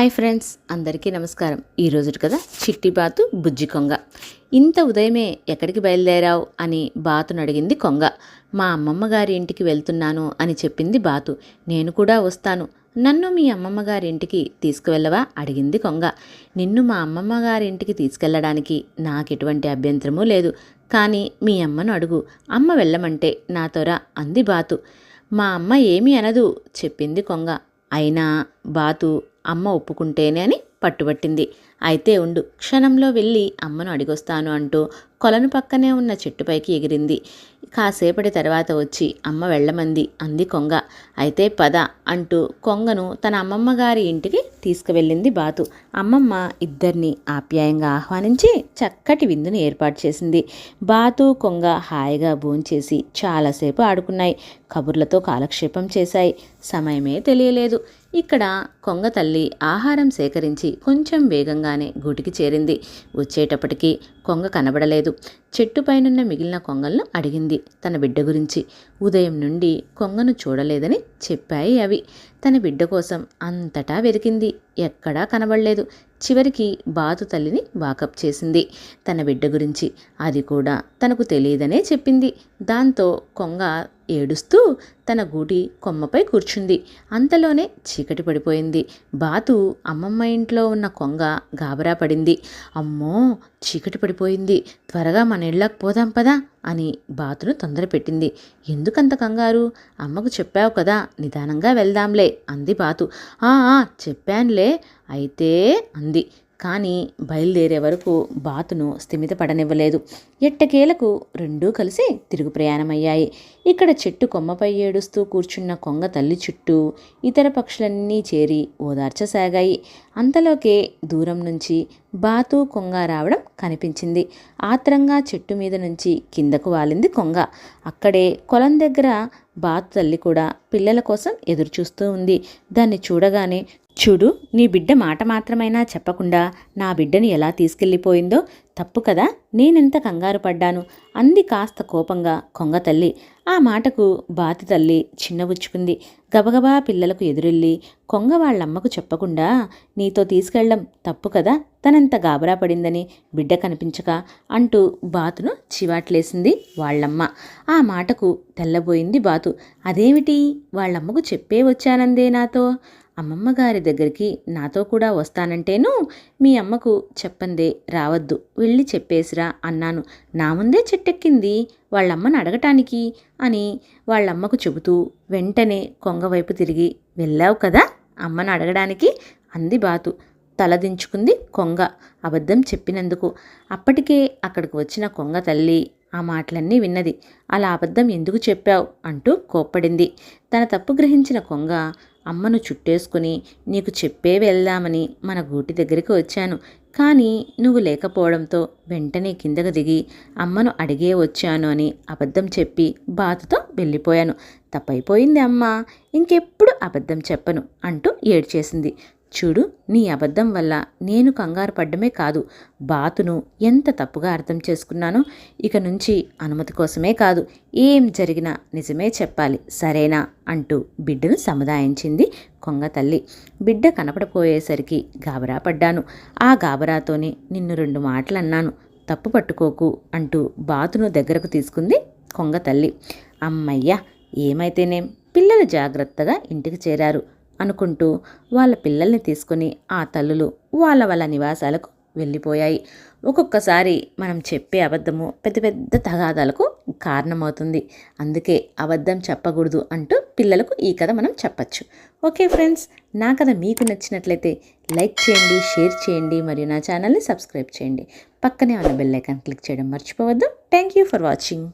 Hi friends అందరికీ నమస్కారం. ఈ కదా చిట్టి బాతు బుజ్జి కొంగ. ఇంత ఉదయమే ఎక్కడికి బయలుదేరావు అని బాతును అడిగింది కొంగ. మా అమ్మమ్మ గారి ఇంటికి వెళ్తున్నాను అని చెప్పింది బాతు. నేను కూడా వస్తాను. నన్ను మీ అమ్మమ్మ గారి ఇంటికి తీసుకువెళ్ళవా? అడిగింది కొంగ. నిన్ను మా అమ్మమ్మ గారి ఇంటికి తీసుకెళ్ళడానికి నాకు ఎటువంటి అభ్యంతరమూ లేదు. కానీ మీ అమ్మను అడుగు. అమ్మ వెళ్ళమంటే నా త్వర అంది బాతు. మా అమ్మ ఏమీ అనదు చెప్పింది కొంగ. అయినా బాతు అమ్మ ఒప్పుకుంటేనే అని పట్టుబట్టింది. అయితే ఉండు క్షణంలో వెళ్ళి అమ్మను అడిగొస్తాను అంటూ కొలను పక్కనే ఉన్న చెట్టుపైకి ఎగిరింది. కాసేపటి తర్వాత వచ్చి అమ్మ వెళ్ళమంది అంది కొంగ. అయితే పద అంటూ కొంగను తన అమ్మమ్మ గారి ఇంటికి తీసుకువెళ్ళింది బాతు. అమ్మమ్మ ఇద్దరిని ఆప్యాయంగా ఆహ్వానించి చక్కటి విందును ఏర్పాటు చేసింది. బాతు కొంగ హాయిగా భోంచేసి చాలాసేపు ఆడుకున్నాయి. కబుర్లతో కాలక్షేపం చేశాయి. సమయమే తెలియలేదు. ఇక్కడ కొంగ తల్లి ఆహారం సేకరించి కొంచెం వేగంగా వేగంగానే గూటికి చేరింది. వచ్చేటప్పటికి కొంగ కనబడలేదు. చెట్టుపైనున్న మిగిలిన కొంగలను అడిగింది తన బిడ్డ గురించి. ఉదయం నుండి కొంగను చూడలేదని చెప్పాయి అవి. తన బిడ్డ కోసం అంతటా వెతికింది. ఎక్కడా కనబడలేదు. చివరికి బాతు తల్లిని వాకప్ చేసింది. తన బిడ్డ గురించి అది కూడా తనకు తెలియదనే చెప్పింది. దాంతో కొంగ ఏడుస్తూ తన గూటి కొమ్మపై కూర్చుంది. అంతలోనే చీకటి పడిపోయింది. బాతు అమ్మమ్మ ఇంట్లో ఉన్న కొంగ గాబరా పడింది. అమ్మో! చీకటి పడిపోయింది. త్వరగా మన ఇళ్ళకు పోదాం పదా అని బాతును తొందరపెట్టింది. ఎందుకంత కంగారు? అమ్మకు చెప్పావు కదా నిదానంగా వెళ్దాంలే అంది బాతు. ఆ, చెప్పానులే అయితే అంది. కానీ బయలుదేరే వరకు బాతును స్థిమితపడనివ్వలేదు ఎట్టకేలకు రెండూ కలిసి తిరుగు ప్రయాణమయ్యాయి. ఇక్కడ చెట్టు కొమ్మపై ఏడుస్తూ కూర్చున్న కొంగ తల్లి చుట్టూ ఇతర పక్షులన్నీ చేరి ఓదార్చసాగాయి. అంతలోకే దూరం నుంచి బాతు కొంగ రావడం కనిపించింది. ఆత్రంగా చెట్టు మీద నుంచి కిందకు వాలింది కొంగ. అక్కడే కొలం దగ్గర బాతు తల్లి కూడా పిల్లల కోసం ఎదురుచూస్తూ ఉంది. దాన్ని చూడగానే చూడు నీ బిడ్డ మాట మాత్రమైనా చెప్పకుండా నా బిడ్డని ఎలా తీసుకెళ్ళిపోయిందో తప్పు కదా నేనెంత కంగారు పడ్డాను? అంది కాస్త కోపంగా కొంగ తల్లి. ఆ మాటకు బాతి తల్లి చిన్నబుచ్చుకుంది గబగబా పిల్లలకు ఎదురెళ్ళి కొంగ వాళ్ళమ్మకు చెప్పకుండా నీతో తీసుకెళ్ళడం తప్పు కదా తనంత గాబరా పడిందని బిడ్డ కనిపించక అంటూ బాతును చివాట్లేసింది వాళ్ళమ్మ. ఆ మాటకు తెల్లబోయింది బాతు. అదేమిటి? వాళ్ళమ్మకు చెప్పే వచ్చానందే నాతో? అమ్మమ్మ గారి దగ్గరికి నాతో కూడా వస్తానంటేను మీ అమ్మకు చెప్పందే రావద్దు వెళ్ళి చెప్పేసిరా అన్నాను. నా ముందే చెట్టెక్కింది వాళ్ళమ్మను అడగటానికి అని వాళ్ళమ్మకు చెబుతూ వెంటనే కొంగ వైపు తిరిగి వెళ్ళావు కదా అమ్మను అడగడానికి అంది బాతు. తలదించుకుంది కొంగ అబద్ధం చెప్పినందుకు. అప్పటికే అక్కడికి వచ్చిన కొంగ తల్లి ఆ మాటలన్నీ విన్నది. అలా అబద్ధం ఎందుకు చెప్పావు అంటూ కోప్పడింది. తన తప్పు గ్రహించిన కొంగ అమ్మను చుట్టేసుకుని నీకు చెప్పే వెళ్దామని మన గూటి దగ్గరికి వచ్చాను. కానీ నువ్వు లేకపోవడంతో వెంటనే కిందకు దిగి అమ్మను అడిగే వచ్చాను అని అబద్ధం చెప్పి బాధతో వెళ్ళిపోయాను. తప్పైపోయింది అమ్మ. ఇంకెప్పుడు అబద్ధం చెప్పను అంటూ ఏడ్చేసింది. చూడు నీ అబద్ధం వల్ల నేను కంగారు పడ్డమే కాదు. బాతును ఎంత తప్పుగా అర్థం చేసుకున్నానో ఇక నుంచి అనుమతి కోసమే కాదు. ఏం జరిగినా నిజమే చెప్పాలి. సరేనా? అంటూ బిడ్డను సముదాయించింది కొంగ తల్లి. బిడ్డ కనపడపోయేసరికి గాబరా పడ్డాను. ఆ గాబరాతోనే నిన్ను రెండు మాటలు అన్నాను తప్పు పట్టుకోకు అంటూ బాతును దగ్గరకు తీసుకుంది కొంగ తల్లి. అమ్మయ్య ఏమైతేనేం? పిల్లలు జాగ్రత్తగా ఇంటికి చేరారు. అనుకుంటూ వాళ్ళ పిల్లల్ని తీసుకుని ఆ తల్లులు వాళ్ళ వాళ్ళ నివాసాలకు వెళ్ళిపోయాయి. ఒక్కొక్కసారి మనం చెప్పే అబద్ధము పెద్ద పెద్ద తగాదాలకు కారణమవుతుంది. అందుకే అబద్ధం చెప్పకూడదు అంటూ పిల్లలకు ఈ కథ మనం చెప్పచ్చు. ఓకే ఫ్రెండ్స్ నా కథ మీకు నచ్చినట్లయితే లైక్ చేయండి షేర్ చేయండి మరియు నా ఛానల్ని సబ్స్క్రైబ్ చేయండి. పక్కనే ఉన్న బెల్ ఐకాన్ క్లిక్ చేయడం మర్చిపోవద్దు. Thank you for watching.